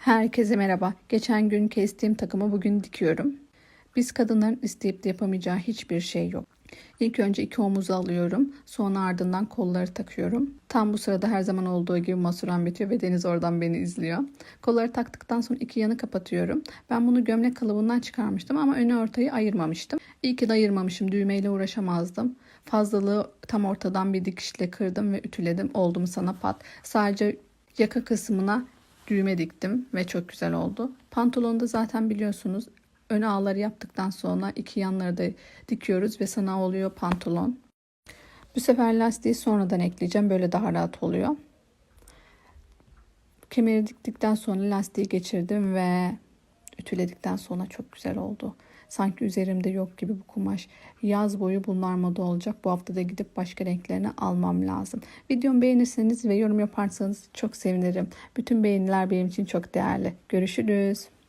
Herkese merhaba. Geçen gün kestiğim takımı bugün dikiyorum. Biz kadınların isteyip de yapamayacağı hiçbir şey yok. İlk önce iki omuzu alıyorum. Sonra ardından kolları takıyorum. Tam bu sırada her zaman olduğu gibi masuram bitiyor ve Deniz oradan beni izliyor. Kolları taktıktan sonra iki yanı kapatıyorum. Ben bunu gömlek kalıbından çıkarmıştım ama önü ortayı ayırmamıştım. İyi ki de ayırmamışım. Düğmeyle uğraşamazdım. Fazlalığı tam ortadan bir dikişle kırdım ve ütüledim. Oldu mu sana pat. Sadece yaka kısmına düğme diktim ve çok güzel oldu. Pantolonu da zaten biliyorsunuz ön ağları yaptıktan sonra iki yanları da dikiyoruz ve sana oluyor pantolon. Bu sefer lastiği sonradan ekleyeceğim. Böyle daha rahat oluyor. Kemeri diktikten sonra lastiği geçirdim ve ütüledikten sonra çok güzel oldu. Sanki üzerimde yok gibi bu kumaş. Yaz boyu bunlar moda olacak. Bu hafta da gidip başka renklerini almam lazım. Videomu beğenirseniz ve yorum yaparsanız çok sevinirim. Bütün beğeniler benim için çok değerli. Görüşürüz.